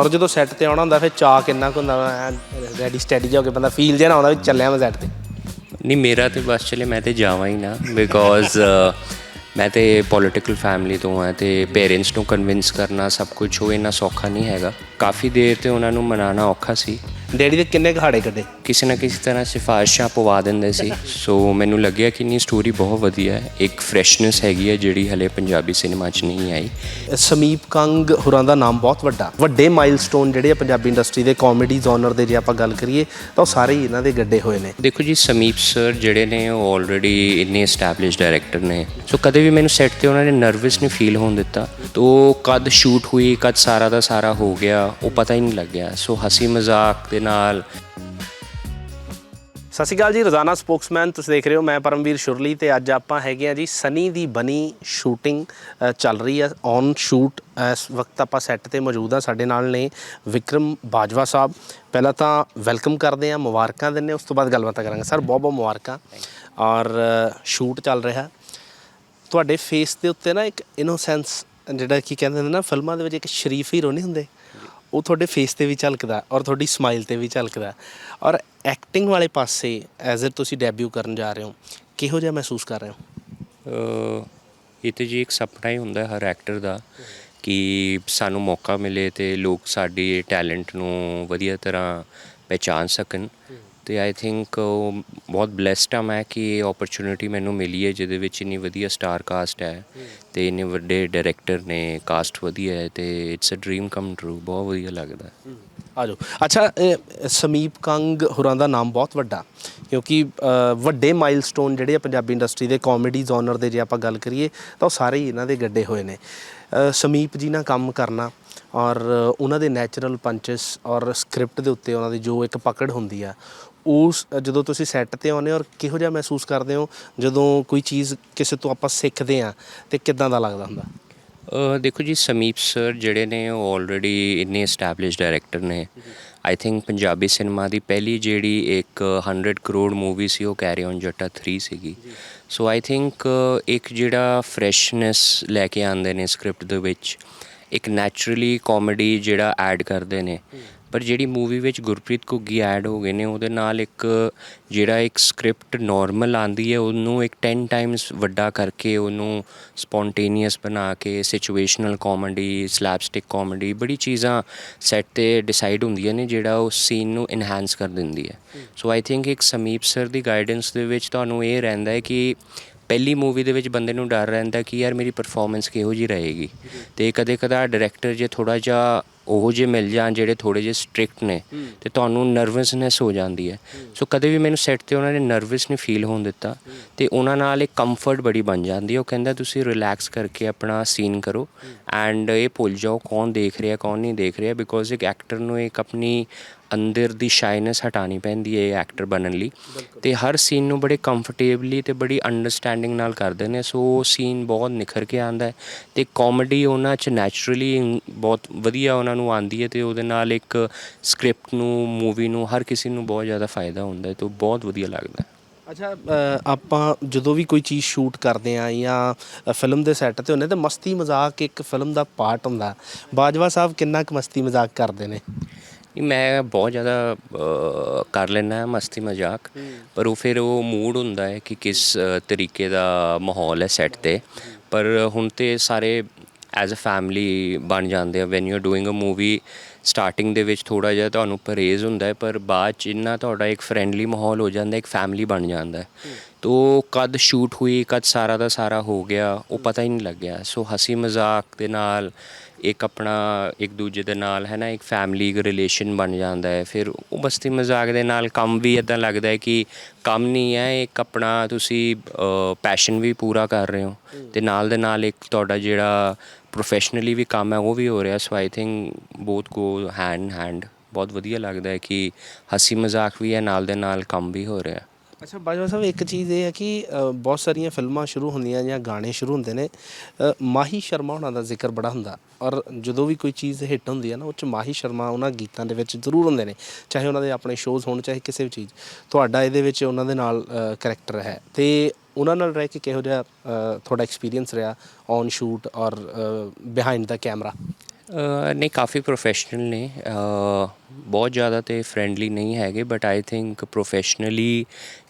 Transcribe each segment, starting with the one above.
ਔਰ ਜਦੋਂ ਸੈੱਟ ਤੇ ਆਉਣਾ ਹੁੰਦਾ, ਫਿਰ ਚਾਹ ਕਿੰਨਾ ਕੁ ਹੁੰਦਾ ਰੈਡੀ ਸਟੈਡੀ ਜਾ ਕੇ ਬੰਦਾ ਫੀਲ ਜਿਹਾ ਨਾ ਆਉਂਦਾ ਵੀ ਚੱਲਿਆ ਮੈਂ ਸੈੱਟ ਤੇ। ਨਹੀਂ, ਮੇਰਾ ਤੇ ਬਸ ਚਲੇ, ਮੈਂ ਤੇ ਜਾਵਾਂ ਹੀ ਨਾ ਬਿਕੋਜ਼ ਮੈਂ ਤੇ ਪੋਲਿਟੀਕਲ ਫੈਮਿਲੀ ਤੋਂ ਆ ਤੇ ਪੇਰੈਂਟਸ ਨੂੰ ਕਨਵਿੰਸ ਕਰਨਾ ਸਭ ਕੁਝ ਉਹ ਇੰਨਾ ਸੌਖਾ ਨਹੀਂ ਹੈਗਾ। ਕਾਫੀ ਦੇਰ ਤੇ ਉਹਨਾਂ ਨੂੰ ਮਨਾਉਣਾ ਔਖਾ ਸੀ। ਡੈਡੀ ਦੇ ਕਿੰਨੇ ਘਾੜੇ ਕੱਢੇ? ਕਿਸੇ ਨਾ ਕਿਸੇ ਤਰ੍ਹਾਂ ਸਿਫਾਰਿਸ਼ਾਂ ਪਵਾ ਦਿੰਦੇ ਸੀ। ਸੋ ਮੈਨੂੰ ਲੱਗਿਆ ਕਿ ਨਹੀਂ ਸਟੋਰੀ ਬਹੁਤ ਵਧੀਆ ਹੈ। ਇੱਕ ਫਰੈਸ਼ਨੈਸ ਹੈਗੀ ਹੈ ਜਿਹੜੀ ਹਲੇ ਪੰਜਾਬੀ ਸਿਨੇਮਾ 'ਚ ਨਹੀਂ ਆਈ। ਸਮੀਪ ਕੰਗ ਹੋਰਾਂ ਦਾ ਨਾਮ ਬਹੁਤ ਵੱਡਾ। ਵੱਡੇ ਮਾਈਲਸਟੋਨ ਜਿਹੜੇ ਆ ਪੰਜਾਬੀ ਇੰਡਸਟਰੀ ਦੇ ਕਾਮੇਡੀ ਜਨਰ ਦੇ ਜੇ ਆਪਾਂ ਗੱਲ ਕਰੀਏ ਤਾਂ ਉਹ ਸਾਰੇ ਹੀ ਇਹਨਾਂ ਦੇ ਗੱਡੇ ਹੋਏ ਨੇ। ਦੇਖੋ ਜੀ ਸਮੀਪ ਸਰ ਜਿਹੜੇ ਨੇ ਉਹ ਆਲਰੇਡੀ ਇੰਨੇ ਐਸਟੈਬਲਿਸ਼ਡ ਡਾਇਰੈਕਟਰ ਨੇ। ਸੋ ਕਦੇ ਵੀ ਮੈਨੂੰ ਸੈੱਟ ਤੇ ਉਹਨਾਂ ਨੇ ਨਰਵਸ ਨਹੀਂ ਫੀਲ ਹੋਣ ਦਿੱਤਾ। ਤੋ ਕਦ ਸ਼ੂਟ ਹੋਈ ਕਦ ਸਾਰਾ ਦਾ ਸਾਰਾ ਹੋ ਗਿਆ ਉਹ ਪਤਾ ਹੀ ਨਹੀਂ ਲੱਗਿਆ। ਸੋ ਹਸੀ ਮਜ਼ਾਕ ਦੇ ਨਾਲ। ਸਤਿ ਸ਼੍ਰੀ ਅਕਾਲ ਜੀ ਰੋਜ਼ਾਨਾ ਸਪੋਕਸਮੈਨ ਤੁਸੀਂ ਦੇਖ ਰਹੇ ਹੋ ਮੈਂ ਪਰਮਵੀਰ ਸ਼ੁਰਲੀ ਤੇ ਅੱਜ ਆਪਾਂ ਹੈਗੇ ਆ ਜੀ ਸਨੀ ਦੀ ਬਣੀ ਸ਼ੂਟਿੰਗ ਚੱਲ ਰਹੀ ਆ ਔਨ ਸ਼ੂਟ ਇਸ ਵਕਤ ਆਪਾਂ ਸੈੱਟ ਤੇ ਮੌਜੂਦ ਆ ਸਾਡੇ ਨਾਲ ਨੇ ਵਿਕਰਮ ਬਾਜਵਾ ਸਾਹਿਬ। ਪਹਿਲਾਂ ਤਾਂ ਵੈਲਕਮ ਕਰਦੇ ਆ ਮੁਬਾਰਕਾਂ ਦਿੰਦੇ ਹਾਂ, ਉਸ ਤੋਂ ਬਾਅਦ ਗੱਲਬਾਤ ਕਰਾਂਗੇ। ਸਰ ਬਹੁਤ ਬਹੁਤ ਮੁਬਾਰਕਾਂ। ਔਰ ਸ਼ੂਟ ਚੱਲ ਰਿਹਾ। ਤੁਹਾਡੇ ਫੇਸ ਦੇ ਉੱਤੇ ਨਾ ਇੱਕ ਇਨੋਸੈਂਸ ਜਿਹੜਾ ਕੀ ਕਹਿੰਦੇ ਨੇ ਨਾ ਫਿਲਮਾਂ ਦੇ ਵਿੱਚ ਇੱਕ ਸ਼ਰੀਫ ਹੀਰੋ ਨਹੀਂ ਹੁੰਦੇ? ਉਹ ਤੁਹਾਡੇ ਫੇਸ ਤੇ ਵੀ ਝਲਕਦਾ ਔਰ ਤੁਹਾਡੀ ਸਮਾਈਲ ਤੇ ਵੀ ਝਲਕਦਾ। ਔਰ ਐਕਟਿੰਗ ਵਾਲੇ ਪਾਸੇ ਐਜ਼ ਅ ਤੁਸੀਂ ਡੈਬਿਊ ਕਰਨ ਜਾ ਰਹੇ ਹੋ, ਕਿਹੋ ਜਿਹਾ ਮਹਿਸੂਸ ਕਰ ਰਹੇ ਹੋ? ਇਹ ਤੇ ਜੀ ਇੱਕ ਸੁਪਨਾ ਹੀ ਹੁੰਦਾ ਹਰ ਐਕਟਰ ਦਾ ਕਿ ਸਾਨੂੰ ਮੌਕਾ ਮਿਲੇ ਤੇ ਲੋਕ ਸਾਡੀ ਟੈਲੈਂਟ ਨੂੰ ਵਧੀਆ ਤਰ੍ਹਾਂ ਪਹਿਚਾਨ ਸਕਣ। ਤੇ ਆਈ ਥਿੰਕ ਬਹੁਤ ਬlesed ਆ ਮੈਂ ਕਿ ਇਹ ਓਪਰਚੁਨਿਟੀ ਮੈਨੂੰ ਮਿਲੀ ਹੈ ਜਿਹਦੇ ਵਿੱਚ ਇੰਨੀ ਵਧੀਆ ਸਟਾਰ ਕਾਸਟ ਹੈ ਤੇ ਇੰਨੇ ਵੱਡੇ ਡਾਇਰੈਕਟਰ ਨੇ ਕਾਸਟ ਵਧੀਆ ਹੈ ਤੇ it's a dream come true ਬਹੁਤ ਵਧੀਆ ਲੱਗਦਾ ਆ ਆਜੋ ਅੱਛਾ ਸਮੀਪ ਕੰਗ ਹੋਰਾਂ ਦਾ ਨਾਮ ਬਹੁਤ ਵੱਡਾ ਕਿਉਂਕਿ ਵੱਡੇ ਮਾਈਲਸਟੋਨ ਜਿਹੜੇ ਆ ਪੰਜਾਬੀ ਇੰਡਸਟਰੀ ਦੇ ਕਾਮੇਡੀ ਜ਼ੋਨਰ ਦੇ ਜੇ ਆਪਾਂ ਗੱਲ ਕਰੀਏ ਤਾਂ ਉਹ ਸਾਰੇ ਹੀ ਇਹਨਾਂ ਦੇ ਗੱਡੇ ਹੋਏ ਨੇ। ਸਮੀਪ ਜੀ ਨਾਲ ਕੰਮ ਕਰਨਾ ਔਰ ਉਹਨਾਂ ਦੇ ਨੈਚੁਰਲ ਪੰਚਸ ਔਰ ਸਕ੍ਰਿਪਟ ਦੇ ਉੱਤੇ ਉਹਨਾਂ ਦੀ ਜੋ ਇੱਕ ਪਕੜ ਹੁੰਦੀ ਆ ਉਸ, ਜਦੋਂ ਤੁਸੀਂ ਸੈੱਟ ਤੇ ਆਉਂਦੇ ਹੋ ਔਰ ਕਿਹੋ ਜਿਹਾ ਮਹਿਸੂਸ ਕਰਦੇ ਹੋ ਜਦੋਂ ਕੋਈ ਚੀਜ਼ ਕਿਸੇ ਤੋਂ ਆਪਾਂ ਸਿੱਖਦੇ ਆ ਤੇ ਕਿੱਦਾਂ ਦਾ ਲੱਗਦਾ ਹੁੰਦਾ? ਦੇਖੋ ਜੀ, ਸਮੀਪ ਸਰ ਜਿਹੜੇ ਨੇ ਉਹ ਆਲਰੇਡੀ ਇੰਨੇ ਐਸਟੈਬਲਿਸ਼ਡ ਡਾਇਰੈਕਟਰ ਨੇ। ਆਈ ਥਿੰਕ ਪੰਜਾਬੀ ਸਿਨੇਮਾ ਦੀ ਪਹਿਲੀ ਜਿਹੜੀ ਇੱਕ 100 ਕਰੋੜ ਮੂਵੀ ਸੀ ਉਹ ਕੈਰੀ ਔਨ ਜੱਟਾ 3 ਸੀਗੀ। ਸੋ ਆਈ ਥਿੰਕ ਇੱਕ ਜਿਹੜਾ ਫਰੈਸ਼ਨੈਸ ਲੈ ਕੇ ਆਉਂਦੇ ਨੇ ਸਕ੍ਰਿਪਟ ਦੇ ਵਿੱਚ, ਇੱਕ ਨੈਚੁਰਲੀ ਕਾਮੇਡੀ ਜਿਹੜਾ ਐਡ ਕਰਦੇ ਨੇ। ਪਰ ਜਿਹੜੀ ਮੂਵੀ ਵਿੱਚ ਗੁਰਪ੍ਰੀਤ ਘੁੱਗੀ ਐਡ ਹੋ ਗਏ ਨੇ ਉਹਦੇ ਨਾਲ ਇੱਕ ਜਿਹੜਾ ਇੱਕ ਸਕ੍ਰਿਪਟ ਨਾਰਮਲ ਆਂਦੀ ਹੈ ਉਹਨੂੰ ਇੱਕ 10 ਟਾਈਮਸ ਵੱਡਾ ਕਰਕੇ ਉਹਨੂੰ ਸਪੌਂਟੇਨੀਅਸ ਬਣਾ ਕੇ ਸਿਚੁਏਸ਼ਨਲ ਕਾਮੇਡੀ ਸਲੈਪਸਟਿਕ ਕਾਮੇਡੀ ਬੜੀ ਚੀਜ਼ਾਂ ਸੈੱਟ ਤੇ ਡਿਸਾਈਡ ਹੁੰਦੀਆਂ ਨੇ ਜਿਹੜਾ ਉਸ ਸੀਨ ਨੂੰ ਇਨਹਾਂਸ ਕਰ ਦਿੰਦੀ ਹੈ। ਸੋ ਆਈ ਥਿੰਕ ਇੱਕ ਸਮੀਪ ਸਰ ਦੀ ਗਾਈਡੈਂਸ ਦੇ ਵਿੱਚ ਤੁਹਾਨੂੰ ਇਹ ਰਹਿੰਦਾ ਹੈ ਕਿ ਪਹਿਲੀ ਮੂਵੀ ਦੇ ਵਿੱਚ ਬੰਦੇ ਨੂੰ ਡਰ ਰਹਿੰਦਾ ਕਿ ਯਾਰ ਮੇਰੀ ਪਰਫਾਰਮੈਂਸ ਕਿਹੋ ਜੀ ਰਹੇਗੀ। ਤੇ ਕਦੇ ਕਦਾ ਡਾਇਰੈਕਟਰ ਜੇ ਥੋੜਾ ਜਿਹਾ ਉਹ ਜੇ ਮਿਲ ਜਾਣ ਜਿਹੜੇ ਥੋੜੇ ਜਿਹੇ ਸਟ੍ਰਿਕਟ ਨੇ ਤੇ ਤੁਹਾਨੂੰ ਨਰਵਸਨੈਸ ਹੋ ਜਾਂਦੀ ਹੈ। ਸੋ ਕਦੇ ਵੀ ਮੈਨੂੰ ਸੈੱਟ ਤੇ ਉਹਨਾਂ ਨੇ ਨਰਵਸ ਨਹੀਂ ਫੀਲ ਹੋਣ ਦਿੱਤਾ ਤੇ ਉਹਨਾਂ ਨਾਲ ਇੱਕ ਕੰਫਰਟ ਬੜੀ ਬਣ ਜਾਂਦੀ ਹੈ। ਉਹ ਕਹਿੰਦਾ ਤੁਸੀਂ ਰਿਲੈਕਸ ਕਰਕੇ ਆਪਣਾ ਸੀਨ ਕਰੋ ਐਂਡ ਇਹ ਭੁੱਲ ਜਾਓ ਕੌਣ ਦੇਖ ਰਿਹਾ ਕੌਣ ਨਹੀਂ ਦੇਖ ਰਿਹਾ ਬਿਕੋਜ਼ ਇੱਕ ਐਕਟਰ ਨੂੰ ਇੱਕ ਆਪਣੀ ਅੰਦਰ ਦੀ ਸ਼ਾਈਨੈਸ ਹਟਾਣੀ ਪੈਂਦੀ ਹੈ ਐਕਟਰ ਬਣਨ ਲਈ। ਤੇ ਹਰ ਸੀਨ ਨੂੰ ਬੜੇ ਕੰਫਰਟੇਬਲੀ ਤੇ ਬੜੀ ਅੰਡਰਸਟੈਂਡਿੰਗ ਨਾਲ ਕਰਦੇ ਨੇ। ਸੋ ਉਹ ਸੀਨ ਬਹੁਤ ਨਿਖਰ ਕੇ ਆਂਦਾ ਹੈ ਤੇ ਕਾਮੇਡੀ ਉਹਨਾਂ ਚ ਨੈਚੁਰਲੀ ਬਹੁਤ ਵਧੀਆ ਉਹਨਾਂ ਨੂੰ ਆਂਦੀ ਹੈ ਤੇ ਉਹਦੇ ਨਾਲ ਇੱਕ ਸਕ੍ਰਿਪਟ ਨੂੰ ਮੂਵੀ ਨੂੰ, ਹਰ ਕਿਸੇ ਨੂੰ ਬਹੁਤ ਜ਼ਿਆਦਾ ਫਾਇਦਾ ਹੁੰਦਾ ਹੈ ਤੇ ਉਹ ਬਹੁਤ ਵਧੀਆ ਲੱਗਦਾ ਹੈ। ਅੱਛਾ ਆਪਾਂ ਜਦੋਂ ਵੀ ਕੋਈ ਚੀਜ਼ ਸ਼ੂਟ ਕਰਦੇ ਆ ਜਾਂ ਫਿਲਮ ਦੇ ਸੈੱਟ ਤੇ ਹੁੰਦੇ ਤਾਂ ਮਸਤੀ ਮਜ਼ਾਕ ਇੱਕ ਫਿਲਮ ਦਾ ਪਾਰਟ ਹੁੰਦਾ ਬਾਜਵਾ ਸਾਹਿਬ ਕਿੰਨਾ ਕੁ ਮਸਤੀ ਮਜ਼ਾਕ ਕਰਦੇ ਨੇ? ਨਹੀਂ ਮੈਂ ਬਹੁਤ ਜ਼ਿਆਦਾ ਅਹ, ਕਰ ਲੈਣਾ ਮਸਤੀ ਮਜ਼ਾਕ। ਪਰ ਉਹ ਫਿਰ ਉਹ ਮੂਡ ਹੁੰਦਾ ਹੈ ਕਿ ਕਿਸ ਅਹ, ਤਰੀਕੇ ਦਾ ਮਾਹੌਲ ਹੈ ਸੈੱਟ ਤੇ। ਪਰ ਹੁਣ ਤੇ ਸਾਰੇ ਐਜ਼ ਅ ਫੈਮਿਲੀ ਬਣ ਜਾਂਦੇ ਆ। When you are doing a movie starting ਦੇ ਵਿੱਚ ਥੋੜਾ ਜਿਹਾ ਤੁਹਾਨੂੰ ਪਰਹੇਜ਼ ਹੁੰਦਾ ਹੈ ਪਰ ਬਾਅਦ ਚ ਇੰਨਾ ਤੁਹਾਡਾ ਇੱਕ ਫਰੈਂਡਲੀ ਮਾਹੌਲ ਹੋ ਜਾਂਦਾ ਇੱਕ ਫੈਮਿਲੀ ਬਣ ਜਾਂਦਾ ਹੈ। ਤੋ ਕਦ ਸ਼ੂਟ ਹੋਈ ਕਦ ਸਾਰਾ ਦਾ ਸਾਰਾ ਹੋ ਗਿਆ ਉਹ ਪਤਾ ਹੀ ਨਹੀਂ ਲੱਗਿਆ। ਸੋ ਹਸੀ ਮਜ਼ਾਕ ਦੇ ਨਾਲ ਇੱਕ ਆਪਣਾ ਇੱਕ ਦੂਜੇ ਦੇ ਨਾਲ ਹੈ ਨਾ ਇੱਕ ਫੈਮਿਲੀ ਰਿਲੇਸ਼ਨ ਬਣ ਜਾਂਦਾ ਹੈ। ਫਿਰ ਉਹ ਬਸਤੀ ਮਜ਼ਾਕ ਦੇ ਨਾਲ ਕੰਮ ਵੀ ਇਦਾਂ ਲੱਗਦਾ ਹੈ ਕਿ ਕੰਮ ਨਹੀਂ ਹੈ ਇੱਕ ਆਪਣਾ ਤੁਸੀਂ ਪੈਸ਼ਨ ਵੀ ਪੂਰਾ ਕਰ ਰਹੇ ਹੋ। ਤੇ ਨਾਲ ਦੇ ਨਾਲ ਇੱਕ ਤੁਹਾਡਾ ਜਿਹੜਾ ਪ੍ਰੋਫੈਸ਼ਨਲੀ ਵੀ ਕੰਮ ਹੈ, ਉਹ ਵੀ ਹੋ ਰਿਹਾ so I think both go hand hand ਬਹੁਤ ਵਧੀਆ ਲੱਗਦਾ ਹੈ ਕਿ ਹਸੀ ਮਜ਼ਾਕ ਵੀ ਹੈ, ਨਾਲ ਦੇ ਨਾਲ ਕੰਮ ਵੀ ਹੋ ਰਿਹਾ। ਅੱਛਾ, ਬਾਜਵਾ ਸਾਹਿਬ, ਇੱਕ ਚੀਜ਼ ਇਹ ਹੈ ਕਿ ਬਹੁਤ ਸਾਰੀਆਂ ਫਿਲਮਾਂ ਸ਼ੁਰੂ ਹੁੰਦੀਆਂ ਜਾਂ ਗਾਣੇ ਸ਼ੁਰੂ ਹੁੰਦੇ ਨੇ ਮਾਹੀ ਸ਼ਰਮਾ ਉਹਨਾਂ ਦਾ ਜ਼ਿਕਰ ਬੜਾ ਹੁੰਦਾ। ਔਰ ਜਦੋਂ ਵੀ ਕੋਈ ਚੀਜ਼ ਹਿੱਟ ਹੁੰਦੀ ਹੈ ਨਾ, ਉਹ ਚ ਮਾਹੀ ਸ਼ਰਮਾ ਉਹਨਾਂ ਗੀਤਾਂ ਦੇ ਵਿੱਚ ਜ਼ਰੂਰ ਹੁੰਦੇ ਨੇ, ਚਾਹੇ ਉਹਨਾਂ ਦੇ ਆਪਣੇ ਸ਼ੋਜ਼ ਹੋਣ, ਚਾਹੇ ਕਿਸੇ ਵੀ ਚੀਜ਼। ਤੁਹਾਡਾ ਇਹਦੇ ਵਿੱਚ ਉਹਨਾਂ ਦੇ ਨਾਲ ਕਰੈਕਟਰ ਹੈ। ਤੇ ਉਹਨਾਂ ਨਾਲ ਰਹਿ ਕੇ ਕਿਹੋ ਜਿਹਾ ਤੁਹਾਡਾ ਐਕਸਪੀਰੀਅੰਸ ਰਿਹਾ ਔਨ ਸ਼ੂਟ ਔਰ ਬਿਹਾਈਂਡ ਦਾ ਕੈਮਰਾ ਅ, ਨਹੀਂ ਕਾਫੀ ਪ੍ਰੋਫੈਸ਼ਨਲ ਨੇ। ਬਹੁਤ ਜ਼ਿਆਦਾ ਤੇ ਫ੍ਰੈਂਡਲੀ ਨਹੀਂ ਹੈਗੇ ਬਟ ਆਈ ਥਿੰਕ ਪ੍ਰੋਫੈਸ਼ਨਲੀ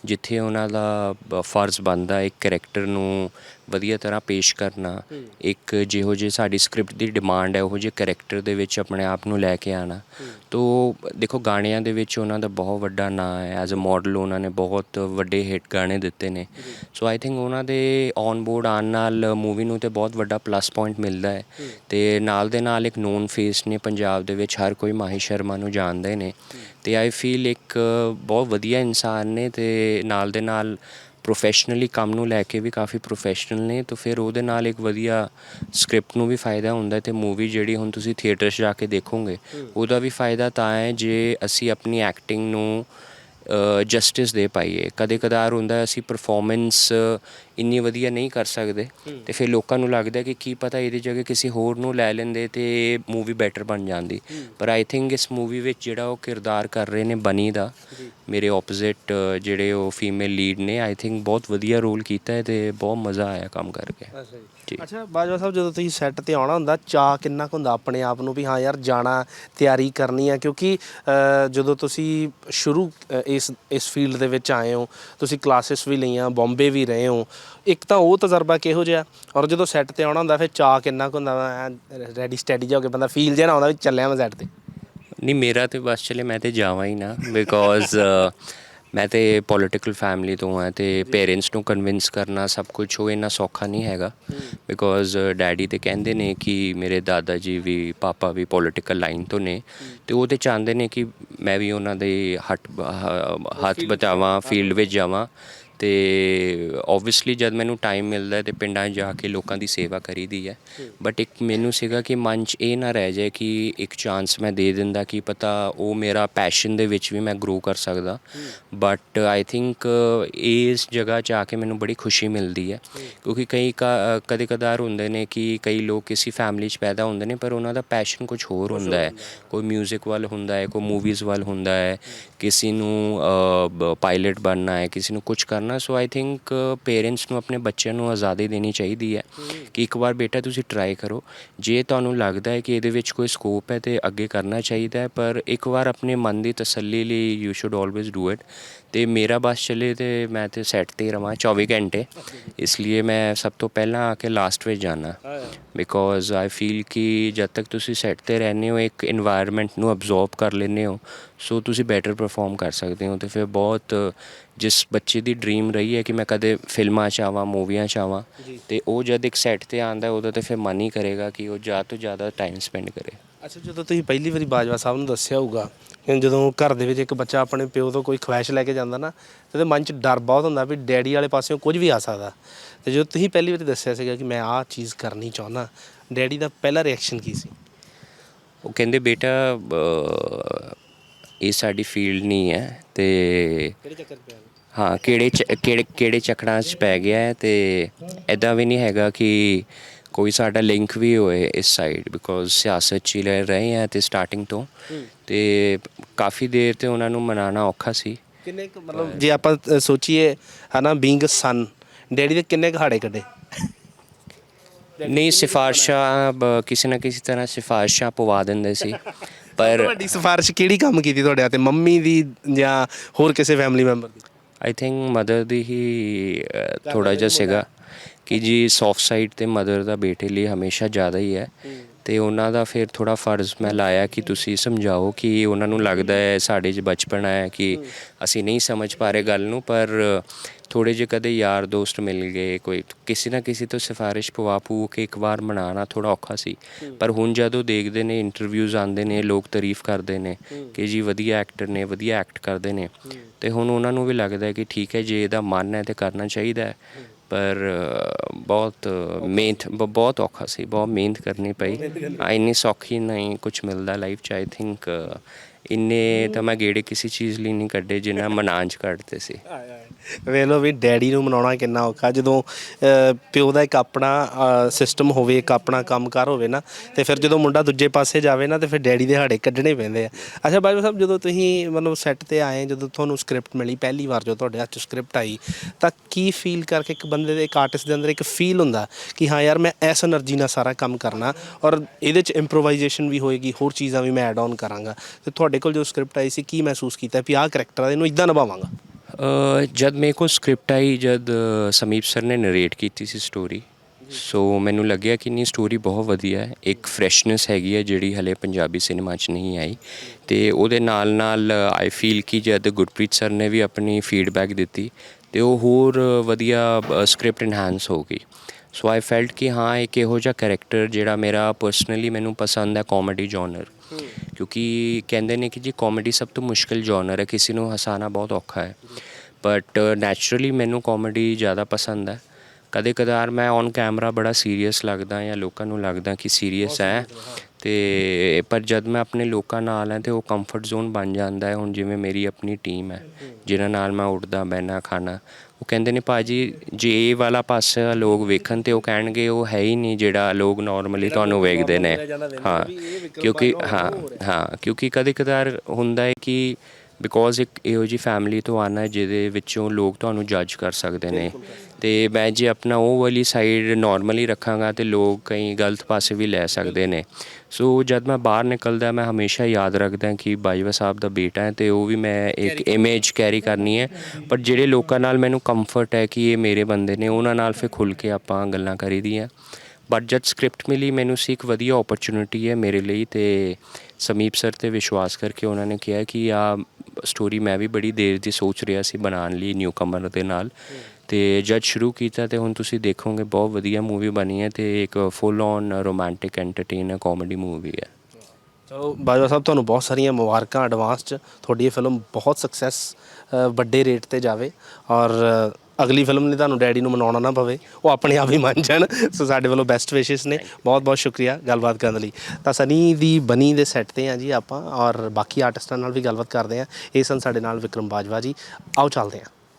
ਜਿੱਥੇ ਉਹਨਾਂ ਦਾ ਫਰਜ਼ ਬਣਦਾ ਇੱਕ ਕੈਰੈਕਟਰ ਨੂੰ ਵਧੀਆ ਤਰ੍ਹਾਂ ਪੇਸ਼ ਕਰਨਾ ਇੱਕ ਜਿਹੋ ਜਿਹੀ ਸਾਡੀ ਸਕ੍ਰਿਪਟ ਦੀ ਡਿਮਾਂਡ ਹੈ ਉਹੋ ਜਿਹੇ ਕੈਰੈਕਟਰ ਦੇ ਵਿੱਚ ਆਪਣੇ ਆਪ ਨੂੰ ਲੈ ਕੇ ਆਣਾ। ਤੋ ਦੇਖੋ ਗਾਣਿਆਂ ਦੇ ਵਿੱਚ ਉਹਨਾਂ ਦਾ ਬਹੁਤ ਵੱਡਾ ਨਾਂ ਹੈ। ਐਜ਼ ਅ ਮਾਡਲ ਉਹਨਾਂ ਨੇ ਬਹੁਤ ਵੱਡੇ ਹਿੱਟ ਗਾਣੇ ਦਿੱਤੇ ਨੇ। ਸੋ ਆਈ ਥਿੰਕ ਉਹਨਾਂ ਦੇ ਔਨ ਬੋਰਡ ਆਉਣ ਨਾਲ ਮੂਵੀ ਨੂੰ ਤੇ ਬਹੁਤ ਵੱਡਾ ਪਲੱਸ ਪੁਆਇੰਟ ਮਿਲਦਾ ਹੈ। ਤੇ ਨਾਲ ਦੇ ਨਾਲ ਇੱਕ ਨੋਨ ਫੇਸ ਨੇ ਪੰਜਾਬ ਦੇ ਵਿੱਚ ਹਰ ਕੋਈ ਮਾਹੀ ਸ਼ਰਮਾ ਨੂੰ ਜਾਣਦੇ ਨੇ। ਤੇ ਆਈ ਫੀਲ ਇੱਕ ਬਹੁਤ ਵਧੀਆ ਇਨਸਾਨ ਨੇ ਤੇ ਨਾਲ ਦੇ ਨਾਲ ਪ੍ਰੋਫੈਸ਼ਨਲੀ ਕੰਮ ਨੂੰ ਲੈ ਕੇ ਵੀ ਕਾਫੀ ਪ੍ਰੋਫੈਸ਼ਨਲ ਨੇ। ਤਾਂ ਫਿਰ ਉਹਦੇ ਨਾਲ ਇੱਕ ਵਧੀਆ ਸਕ੍ਰਿਪਟ ਨੂੰ ਵੀ ਫਾਇਦਾ ਹੁੰਦਾ ਤੇ ਮੂਵੀ ਜਿਹੜੀ ਹੁਣ ਤੁਸੀਂ ਥੀਏਟਰ 'ਚ ਜਾ ਕੇ ਦੇਖੋਗੇ ਉਹਦਾ ਵੀ ਫਾਇਦਾ ਤਾਂ ਹੈ ਜੇ ਅਸੀਂ ਆਪਣੀ ਐਕਟਿੰਗ ਨੂੰ ਜਸਟਿਸ ਦੇ ਪਾਈਏ। ਕਦੇ ਕਦਾਰ ਹੁੰਦਾ ਅਸੀਂ ਪਰਫਾਰਮੈਂਸ ਇੰਨੀ ਵਧੀਆ ਨਹੀਂ ਕਰ ਸਕਦੇ। ਤੇ ਫਿਰ ਲੋਕਾਂ ਨੂੰ ਲੱਗਦਾ ਕਿ ਕੀ ਪਤਾ ਇਹਦੀ ਜਗ੍ਹਾ ਕਿਸੇ ਹੋਰ ਨੂੰ ਲੈ ਲੈਂਦੇ ਤੇ ਮੂਵੀ ਬੈਟਰ ਬਣ ਜਾਂਦੀ। ਪਰ ਆਈ ਥਿੰਕ ਇਸ ਮੂਵੀ ਵਿੱਚ ਜਿਹੜਾ ਉਹ ਕਿਰਦਾਰ ਕਰ ਰਹੇ ਨੇ ਬਨੀ ਦਾ ਮੇਰੇ ਆਪੋਜ਼ਿਟ ਜਿਹੜੇ ਉਹ ਫੀਮੇਲ ਲੀਡ ਨੇ ਆਈ ਥਿੰਕ ਬਹੁਤ ਵਧੀਆ ਰੋਲ ਕੀਤਾ ਹੈ ਤੇ ਬਹੁਤ ਮਜ਼ਾ ਆਇਆ ਕੰਮ ਕਰਕੇ। ਅੱਛਾ ਬਾਜਵਾ ਸਾਹਿਬ ਜਦੋਂ ਤੁਸੀਂ ਸੈੱਟ ਤੇ ਆਉਣਾ ਹੁੰਦਾ ਚਾਹ ਕਿੰਨਾ ਕੁ ਹੁੰਦਾ ਆਪਣੇ ਆਪ ਨੂੰ ਵੀ ਹਾਂ ਯਾਰ ਜਾਣਾ ਤਿਆਰੀ ਕਰਨੀ ਆ ਕਿਉਂਕਿ ਜਦੋਂ ਤੁਸੀਂ ਸ਼ੁਰੂ ਇਸ ਇਸ ਫੀਲਡ ਦੇ ਵਿੱਚ ਆਏ ਹੋ, ਤੁਸੀਂ ਕਲਾਸਿਸ ਵੀ ਲਈਆਂ ਬੰਬੇ ਵੀ ਰਹੇ ਹੋ, ਇੱਕ ਤਾਂ ਉਹ ਤਜਰਬਾ ਕਿਹੋ ਜਿਹਾ? ਔਰ ਜਦੋਂ ਸੈੱਟ ਤੇ ਆਉਣਾ ਹੁੰਦਾ, ਫਿਰ ਚਾਹ ਕਿੰਨਾ ਕੁ ਹੁੰਦਾ ਰੈਡੀ ਸਟੈਡੀ ਜਾ ਕੇ ਬੰਦਾ ਫੀਲ ਜਿਹਾ ਨਾ ਆਉਂਦਾ ਵੀ ਚੱਲਿਆ ਮੈਂ ਸੈੱਟ ਤੇ। ਨਹੀਂ, ਮੇਰਾ ਤੇ ਬਸ ਚਲੇ, ਮੈਂ ਤੇ ਜਾਵਾਂ ਹੀ ਨਾ ਬਿਕੋਜ਼ ਮੈਂ ਤੇ ਪੋਲੀਟੀਕਲ ਫੈਮਿਲੀ ਤੋਂ ਹਾਂ ਤੇ ਪੇਰੈਂਟਸ ਨੂੰ ਕਨਵਿੰਸ ਕਰਨਾ ਸਭ ਕੁਝ ਉਹ ਇੰਨਾ ਸੌਖਾ ਨਹੀਂ ਹੈਗਾ। ਬਿਕੋਜ਼ ਡੈਡੀ ਤੇ ਕਹਿੰਦੇ ਨੇ ਕਿ ਮੇਰੇ ਦਾਦਾ ਜੀ ਵੀ ਪਾਪਾ ਵੀ ਪੋਲੀਟੀਕਲ ਲਾਈਨ ਤੋਂ ਨੇ। ਤੇ ਉਹ ਤੇ ਚਾਹੁੰਦੇ ਨੇ ਕਿ ਮੈਂ ਵੀ ਉਹਨਾਂ ਦੇ ਹੱਥ ਹੱਥ ਬਚਾਵਾਂ ਫੀਲਡ ਵਿੱਚ ਜਾਵਾਂ। ਤੇ ਓਬਵੀਅਸਲੀ ਜਦ ਮੈਨੂੰ ਟਾਈਮ ਮਿਲਦਾ ਤੇ ਪਿੰਡਾਂ 'ਚ ਜਾ ਕੇ ਲੋਕਾਂ ਦੀ ਸੇਵਾ ਕਰੀਦੀ ਹੈ। ਬਟ ਇੱਕ ਮੈਨੂੰ ਸੀਗਾ ਕਿ ਮਨ 'ਚ ਇਹ ਨਾ ਰਹਿ ਜਾਏ ਕਿ ਇੱਕ ਚਾਂਸ ਮੈਂ ਦੇ ਦਿੰਦਾ ਕਿ ਪਤਾ ਉਹ ਮੇਰਾ ਪੈਸ਼ਨ ਦੇ ਵਿੱਚ ਵੀ ਮੈਂ ਗਰੋ ਕਰ ਸਕਦਾ। ਬਟ ਆਈ ਥਿੰਕ ਇਸ ਜਗ੍ਹਾ 'ਚ ਆ ਕੇ ਮੈਨੂੰ ਬੜੀ ਖੁਸ਼ੀ ਮਿਲਦੀ ਹੈ। ਕਿਉਂਕਿ ਕਈ ਕਦੇ ਕਦਾਰ ਹੁੰਦੇ ਨੇ ਕਿ ਕਈ ਲੋਕ ਕਿਸੇ ਫੈਮਿਲੀ 'ਚ ਪੈਦਾ ਹੁੰਦੇ ਨੇ ਪਰ ਉਹਨਾਂ ਦਾ ਪੈਸ਼ਨ ਕੁਝ ਹੋਰ ਹੁੰਦਾ ਹੈ। ਕੋਈ 뮤직 ਵੱਲ ਹੁੰਦਾ ਹੈ ਕੋਈ ਮੂਵੀਜ਼ ਵੱਲ ਹੁੰਦਾ ਹੈ ਕਿਸੇ ਨੂੰ ਪਾਇਲਟ ਬਣਨਾ ਹੈ ਕਿਸੇ ਨੂੰ ਕੁਝ ਕਰਨਾ ਕਰਨਾ ਸੋ ਆਈ ਥਿੰਕ ਪੇਰੈਂਟਸ ਨੂੰ ਆਪਣੇ ਬੱਚਿਆਂ ਨੂੰ ਆਜ਼ਾਦੀ ਦੇਣੀ ਚਾਹੀਦੀ ਹੈ ਕਿ ਇੱਕ ਵਾਰ ਬੇਟਾ ਤੁਸੀਂ ਟਰਾਈ ਕਰੋ। ਜੇ ਤੁਹਾਨੂੰ ਲੱਗਦਾ ਹੈ ਕਿ ਇਹਦੇ ਵਿੱਚ ਕੋਈ ਸਕੋਪ ਹੈ ਤੇ ਅੱਗੇ ਕਰਨਾ ਚਾਹੀਦਾ ਹੈ ਪਰ ਇੱਕ ਵਾਰ ਆਪਣੇ ਮਨ ਦੀ ਤਸੱਲੀ ਲਈ you should always do it ਤੇ ਮੇਰਾ ਬਸ ਚੱਲੇ ਤੇ ਮੈਂ ਤੇ ਸੈੱਟ ਤੇ ਰਵਾਂ 24 ਘੰਟੇ। ਇਸ ਲਈ ਮੈਂ ਸਭ ਤੋਂ ਪਹਿਲਾਂ ਆ ਕੇ ਲਾਸਟ ਵਿੱਚ ਜਾਣਾ। ਬਿਕੋਜ਼ ਆਈ ਫੀਲ ਕਿ ਜਦ ਤੱਕ ਤੁਸੀਂ ਸੈੱਟ ਤੇ ਰਹਿੰਦੇ ਹੋ ਇੱਕ এনवायरमेंट ਨੂੰ ਅਬਜ਼ੌਰਬ ਕਰ ਲੈਂਦੇ ਹੋ ਸੋ ਤੁਸੀਂ ਬੈਟਰ ਪਰਫਾਰਮ ਕਰ ਸਕਦੇ ਹੋ ਤੇ ਫਿਰ ਬਹੁਤ ਜਿਸ ਬੱਚੇ ਦੀ ਡ੍ਰੀਮ ਰਹੀ ਹੈ ਕਿ ਮੈਂ ਕਦੇ ਫਿਲਮਾਂ 'ਚ ਆਵਾਂ ਮੂਵੀਆਂ 'ਚ ਆਵਾਂ ਤੇ ਉਹ ਜਦ ਇੱਕ ਸੈੱਟ ਤੇ ਆਂਦਾ ਉਹਦਾ ਤੇ ਫਿਰ ਮਨ ਹੀ ਕਰੇਗਾ ਕਿ ਉਹ ਜ਼ਿਆਦਾ ਤੋਂ ਜ਼ਿਆਦਾ ਟਾਈਮ ਸਪੈਂਡ ਕਰੇ। ਅੱਛਾ ਜਦੋਂ ਤੁਸੀਂ ਪਹਿਲੀ ਵਾਰੀ ਬਾਜਵਾ ਸਾਹਿਬ ਨੂੰ ਦੱਸਿਆ ਹੋਊਗਾ ਕਿ ਜਦੋਂ ਘਰ ਦੇ ਵਿੱਚ ਇੱਕ ਬੱਚਾ ਆਪਣੇ ਪਿਓ ਤੋਂ ਕੋਈ ਖੁਆਇਸ਼ ਲੈ ਕੇ ਜਾਂਦਾ ਨਾ ਤੇ ਉਹਦੇ ਮਨ 'ਚ ਡਰ ਬਹੁਤ ਹੁੰਦਾ ਵੀ ਡੈਡੀ ਵਾਲੇ ਪਾਸਿਓਂ ਕੁਝ ਵੀ ਆ ਸਕਦਾ। ਤੇ ਜਦੋਂ ਤੁਸੀਂ ਪਹਿਲੀ ਵਾਰੀ ਦੱਸਿਆ ਸੀਗਾ ਕਿ ਮੈਂ ਆਹ ਚੀਜ਼ ਕਰਨੀ ਚਾਹੁੰਦਾ ਡੈਡੀ ਦਾ ਪਹਿਲਾ ਰਿਐਕਸ਼ਨ ਕੀ ਸੀ? ਉਹ ਕਹਿੰਦੇ ਬੇਟਾ ਇਹ ਸਾਡੀ ਫੀਲਡ ਨਹੀਂ ਹੈ ਤੇ ਕਿਹੜੇ ਚੱਕਰ ਪਿਆ ਹਾਂ ਕਿਹੜੇ ਚ- ਕਿਹੜੇ ਕਿਹੜੇ ਚੱਕਰਾਂ 'ਚ ਪੈ ਗਿਆ ਹੈ ਤੇ ਐਦਾਂ ਵੀ ਨਹੀਂ ਹੈਗਾ ਕਿ ਕੋਈ ਸਾਡਾ ਲਿੰਕ ਵੀ ਹੋਏ ਇਸ ਸਾਈਡ ਬਿਕੋਜ਼ ਸਿਆਸਤ 'ਚ ਹੀ ਰਹਿ ਰਹੇ ਆ ਤੇ ਸਟਾਰਟਿੰਗ ਤੋਂ ਤੇ ਕਾਫੀ ਦੇਰ ਤੇ ਉਹਨਾਂ ਨੂੰ ਮਨਾਣਾ ਔਖਾ ਸੀ। ਕਿੰਨੇ ਕੁ ਮਤਲਬ ਜੇ ਆਪਾਂ ਅ, ਸੋਚੀਏ ਹਨਾ ਬੀਇੰਗ ਸਨ ਡੈਡੀ ਦੇ ਕਿੰਨੇ ਘਾੜੇ ਕੱਢੇ? ਨਹੀਂ ਸਿਫਾਰਸ਼ਾਂ ਬ- ਕਿਸੇ ਨਾ ਕਿਸੇ ਤਰ੍ਹਾਂ ਸਿਫਾਰਸ਼ਾਂ ਪਵਾ ਦਿੰਦੇ ਸੀ। ਪਰ ਵੱਡੀ ਸਿਫਾਰਿਸ਼ ਕਿਹੜੀ ਕੰਮ ਕੀਤੀ ਤੁਹਾਡੇ ਤੇ? ਮੰਮੀ ਦੀ ਜਾਂ ਹੋਰ ਕਿਸੇ ਫੈਮਿਲੀ ਮੈਂਬਰ ਦੀ? ਆਈ ਥਿੰਕ ਮਦਰ ਦੀ ਹੀ ਥੋੜਾ ਜਿਹਾ ਸੀਗਾ ਕਿ ਜੀ ਸੌਫਟ ਸਾਈਡ ਤੇ ਮਦਰ ਦਾ ਬੇਟੇ ਲਈ ਹਮੇਸ਼ਾ ਜ਼ਿਆਦਾ ਹੀ। ਹੈ। ਤੇ ਉਹਨਾਂ ਦਾ ਫਿਰ ਥੋੜਾ ਫਰਜ਼ ਮੈਂ ਲਾਇਆ ਕਿ ਤੁਸੀਂ ਸਮਝਾਓ ਕਿ ਉਹਨਾਂ ਨੂੰ ਲੱਗਦਾ ਹੈ ਸਾਡੇ 'ਚ ਬਚਪਨ ਹੈ ਕਿ ਅਸੀਂ ਨਹੀਂ ਸਮਝ ਪਾ ਰਹੇ ਗੱਲ ਨੂੰ ਪਰ ਥੋੜੇ ਜਿਹੇ ਕਦੇ ਯਾਰ ਦੋਸਤ ਮਿਲ ਗਏ ਕੋਈ ਕਿਸੇ ਨਾ ਕਿਸੇ ਤੋਂ ਸਿਫਾਰਿਸ਼ ਪਵਾ ਪੂ ਕੇ ਇੱਕ ਵਾਰ ਮਨਾਣਾ ਥੋੜਾ ਔਖਾ ਸੀ। ਪਰ ਹੁਣ ਜਦੋਂ ਦੇਖਦੇ ਨੇ ਇੰਟਰਵਿਊਜ਼ ਆਉਂਦੇ ਨੇ ਲੋਕ ਤਾਰੀਫ ਕਰਦੇ ਨੇ ਕਿ ਜੀ ਵਧੀਆ ਐਕਟਰ ਨੇ ਵਧੀਆ ਐਕਟ ਕਰਦੇ ਨੇ ਤੇ ਹੁਣ ਉਹਨਾਂ ਨੂੰ ਵੀ ਲੱਗਦਾ ਹੈ ਕਿ ਠੀਕ ਹੈ ਜੇ ਇਹਦਾ ਮਨ ਹੈ ਤੇ ਕਰਨਾ ਚਾਹੀਦਾ ਹੈ। ਪਰ ਬਹੁਤ ਮਿਹਨਤ ਬਹੁਤ ਔਖਾ ਸੀ ਬਹੁਤ ਮਿਹਨਤ ਕਰਨੀ ਪਈ ਇੰਨੀ ਸੌਖੀ ਨਹੀਂ ਕੁਝ ਮਿਲਦਾ ਲਾਈਫ ਚ ਆਈ ਥਿੰਕ ਇੰਨੇ ਤਾਂ ਮੈਂ ਗੇੜੇ ਕਿਸੇ ਚੀਜ਼ ਲਈ ਨਹੀਂ ਕੱਢੇ ਜਿੰਨਾ ਮਨਾਂਜ ਕੱਢਦੇ ਸੀ। ਵੇਖ ਲਓ ਵੀ ਡੈਡੀ ਨੂੰ ਮਨਾਉਣਾ ਕਿੰਨਾ ਔਖਾ, ਜਦੋਂ ਪਿਓ ਦਾ ਇੱਕ ਆਪਣਾ ਸਿਸਟਮ ਹੋਵੇ, ਇੱਕ ਆਪਣਾ ਕੰਮਕਾਰ ਹੋਵੇ ਨਾ, ਤੇ ਫਿਰ ਜਦੋਂ ਮੁੰਡਾ ਦੂਜੇ ਪਾਸੇ ਜਾਵੇ ਨਾ, ਤੇ ਫਿਰ ਡੈਡੀ ਦੇ ਹਾੜੇ ਕੱਢਣੇ ਪੈਂਦੇ ਆ। ਅੱਛਾ ਬਾਜਵਾ ਸਾਹਿਬ, ਜਦੋਂ ਤੁਸੀਂ ਮਤਲਬ ਸੈੱਟ ਤੇ ਆਏ, ਜਦੋਂ ਤੁਹਾਨੂੰ ਸਕ੍ਰਿਪਟ ਮਿਲੀ, ਪਹਿਲੀ ਵਾਰ ਜੋ ਤੁਹਾਡੇ ਹੱਥ ਸਕ੍ਰਿਪਟ ਆਈ, ਤਾਂ ਕੀ ਫੀਲ ਕਰਕੇ ਇੱਕ ਬੰਦੇ ਦੇ, ਇੱਕ ਆਰਟਿਸਟ ਦੇ ਅੰਦਰ ਇੱਕ ਫੀਲ ਹੁੰਦਾ ਕਿ ਹਾਂ ਯਾਰ, ਮੈਂ ਇਸ એનર્ਜੀ ਨਾਲ ਸਾਰਾ ਕੰਮ ਕਰਨਾ ਔਰ ਇਹਦੇ ਚ ਇੰਪਰੋਵਾਈਜੇਸ਼ਨ ਵੀ ਹੋਏਗੀ, ਹੋਰ ਚੀਜ਼ਾਂ ਵੀ ਮੈਂ ਐਡ ਆਨ ਕਰਾਂਗਾ। ਤੇ ਤੁਹਾਡੇ ਕੋਲ ਜਦੋਂ ਸਕ੍ਰਿਪਟ ਆਈ ਸੀ ਕੀ ਮਹਿਸੂਸ ਕੀਤਾ? ਵੀ ਆਹ ਕਰੈਕਟਰ ਆ ਇਹਨੂੰ ਇਦਾਂ ਨਿਭਾਵਾਂਗਾ। ਜਦ ਮੇਰੇ ਕੋਲ ਸਕ੍ਰਿਪਟ ਆਈ ਜਦ ਸਮੀਪ ਸਰ ਨੇ ਨਰੇਟ ਕੀਤੀ ਸੀ ਸਟੋਰੀ ਸੋ ਮੈਨੂੰ ਲੱਗਿਆ ਕਿ ਨਹੀਂ ਸਟੋਰੀ ਬਹੁਤ ਵਧੀਆ ਹੈ। ਇੱਕ ਫਰੈਸ਼ਨੈਸ ਹੈਗੀ ਹੈ ਜਿਹੜੀ ਹਲੇ ਪੰਜਾਬੀ ਸਿਨੇਮਾ 'ਚ ਨਹੀਂ ਆਈ। ਤੇ ਉਹਦੇ ਨਾਲ ਨਾਲ ਆਈ ਫੀਲ ਕਿ ਜਦ ਗੁਰਪ੍ਰੀਤ ਸਰ ਨੇ ਵੀ ਆਪਣੀ ਫੀਡਬੈਕ ਦਿੱਤੀ ਤੇ ਉਹ ਹੋਰ ਵਧੀਆ ਸਕ੍ਰਿਪਟ ਇਨਹਾਂਸ ਹੋ ਗਈ। ਸੋ ਆਈ ਫੈਲਟ ਕਿ ਹਾਂ ਇੱਕ ਇਹੋ ਜਿਹਾ ਕੈਰੈਕਟਰ ਜਿਹੜਾ ਮੇਰਾ ਪਰਸਨਲੀ ਮੈਨੂੰ ਪਸੰਦ ਹੈ ਕਾਮੇਡੀ ਜਨਰ ਕਿਉਂਕਿ ਕਹਿੰਦੇ ਨੇ ਕਿ ਜੀ ਕਾਮੇਡੀ ਸਭ ਤੋਂ ਮੁਸ਼ਕਿਲ ਜਨਰ ਹੈ, ਕਿਸੇ ਨੂੰ ਹਸਾਣਾ ਬਹੁਤ ਔਖਾ ਹੈ। ਬਟ ਨੈਚੁਰਲੀ ਮੈਨੂੰ ਕਾਮੇਡੀ ਜ਼ਿਆਦਾ ਪਸੰਦ ਹੈ। ਕਦੇ ਕਦਾਰ ਮੈਂ ਔਨ ਕੈਮਰਾ ਬੜਾ ਸੀਰੀਅਸ ਲੱਗਦਾ ਜਾਂ ਲੋਕਾਂ ਨੂੰ ਲੱਗਦਾ ਕਿ ਸੀਰੀਅਸ ਹੈ। ਤੇ ਪਰ ਜਦ ਮੈਂ ਆਪਣੇ ਲੋਕਾਂ ਨਾਲ ਹਾਂ ਤੇ ਉਹ ਕੰਫਰਟ ਜ਼ੋਨ ਬਣ ਜਾਂਦਾ ਹੈ, ਹੁਣ ਜਿਵੇਂ ਮੇਰੀ ਆਪਣੀ ਟੀਮ ਹੈ, ਜਿਨ੍ਹਾਂ ਨਾਲ ਮੈਂ ਉੱਠਦਾ, ਬਹਿਣਾ, ਖਾਣਾ ਉਹ ਕਹਿੰਦੇ ਨੇ ਭਾਜੀ ਜੇ ਇਹ ਵਾਲਾ ਪਾਸਾ ਲੋਕ ਵੇਖਣ ਤੇ ਉਹ ਕਹਿਣਗੇ ਉਹ ਹੈ ਹੀ ਨਹੀਂ ਜਿਹੜਾ ਲੋਕ ਨਾਰਮਲੀ ਤੁਹਾਨੂੰ ਵੇਖਦੇ ਨੇ। ਹਾਂ ਕਿਉਂਕਿ ਹਾਂ ਹਾਂ ਕਿਉਂਕਿ ਕਦੇ ਕਦਾਰ ਹੁੰਦਾ ਹੈ ਕਿ ਬਿਕੋਜ਼ ਇੱਕ ਇਹੋ ਜੀ ਫੈਮਿਲੀ ਤੋਂ ਆਣਾ ਜਿਹਦੇ ਵਿੱਚੋਂ ਲੋਕ ਤੁਹਾਨੂੰ ਜੱਜ ਕਰ ਸਕਦੇ ਨੇ। ਤੇ ਮੈਂ ਜੇ ਆਪਣਾ ਉਹ ਵਾਲੀ ਸਾਈਡ ਨਾਰਮਲੀ ਰੱਖਾਂਗਾ ਤੇ ਲੋਕ ਕਈ ਗਲਤ ਪਾਸੇ ਵੀ ਲੈ ਸਕਦੇ ਨੇ। ਸੋ ਜਦ ਮੈਂ ਬਾਹਰ ਨਿਕਲਦਾ ਮੈਂ ਹਮੇਸ਼ਾ ਯਾਦ ਰੱਖਦਾ ਕਿ ਬਾਜਵਾ ਸਾਹਿਬ ਦਾ ਬੇਟਾ ਹੈ ਤੇ ਉਹ ਵੀ ਮੈਂ ਇੱਕ ਇਮੇਜ ਕੈਰੀ ਕਰਨੀ ਹੈ। ਪਰ ਜਿਹੜੇ ਲੋਕਾਂ ਨਾਲ ਮੈਨੂੰ ਕੰਫਰਟ ਹੈ ਕਿ ਇਹ ਮੇਰੇ ਬੰਦੇ ਨੇ ਉਹਨਾਂ ਨਾਲ ਫਿਰ ਖੁੱਲ ਕੇ ਆਪਾਂ ਗੱਲਾਂ ਕਰੀਦੀਆਂ। ਬਟ ਜਦ ਸਕ੍ਰਿਪਟ ਮਿਲੀ, ਮੈਨੂੰ ਸੀ ਇੱਕ ਵਧੀਆ ਓਪਰਚੁਨਿਟੀ ਹੈ ਮੇਰੇ ਲਈ ਤੇ ਸਮੀਪ ਸਰ ਤੇ ਵਿਸ਼ਵਾਸ ਕਰਕੇ ਉਹਨਾਂ ਨੇ ਕਿਹਾ ਕਿ ਆ ਸਟੋਰੀ ਮੈਂ ਵੀ ਬੜੀ ਦੇਰ ਦੀ ਸੋਚ ਰਿਹਾ ਸੀ ਬਣਾਉਣ ਲਈ ਨਿਊ ਕਮਰ ਦੇ ਨਾਲ ਤੇ ਜਦ ਸ਼ੁਰੂ ਕੀਤਾ ਤੇ ਹੁਣ ਤੁਸੀਂ ਦੇਖੋਗੇ ਬਹੁਤ ਵਧੀਆ ਮੂਵੀ ਬਣੀ ਹੈ ਤੇ ਇੱਕ full on romantic entertainer comedy movie ਹੈ। ਚਲੋ, ਬਾਜਵਾ ਸਾਹਿਬ, ਤੁਹਾਨੂੰ ਬਹੁਤ ਸਾਰੀਆਂ ਮੁਬਾਰਕਾਂ ਐਡਵਾਂਸ ਚ ਤੁਹਾਡੀ ਇਹ ਫਿਲਮ ਬਹੁਤ ਸਕਸੈਸ ਵੱਡੇ ਰੇਟ ਤੇ ਜਾਵੇ ਔਰ ਅਗਲੀ ਫਿਲਮ ਲਈ ਤੁਹਾਨੂੰ ਡੈਡੀ ਨੂੰ ਮਨਾਉਣਾ ਨਾ ਪਵੇ ਉਹ ਆਪਣੇ ਆਪ ਹੀ ਮੰਨ ਜਾਣ। ਸੋ ਸਾਡੇ ਵੱਲੋਂ ਬੈਸਟ ਵਿਸ਼ੇਸ ਨੇ। ਬਹੁਤ ਬਹੁਤ ਸ਼ੁਕਰੀਆ ਗੱਲਬਾਤ ਕਰਨ ਲਈ। ਤਾਂ ਸਨੀ ਦੀ ਬਨੀ ਦੇ ਸੈੱਟ ਤੇ ਆ ਜੀ ਆਪਾਂ ਔਰ ਬਾਕੀ ਆਰਟਿਸਟਾਂ ਨਾਲ ਵੀ ਗੱਲਬਾਤ ਕਰਦੇ ਆ। ਇਹ ਸਨ ਸਾਡੇ ਨਾਲ ਵਿਕਰਮ ਬਾਜਵਾ ਜੀ। ਆਓ ਚੱਲਦੇ ਆ।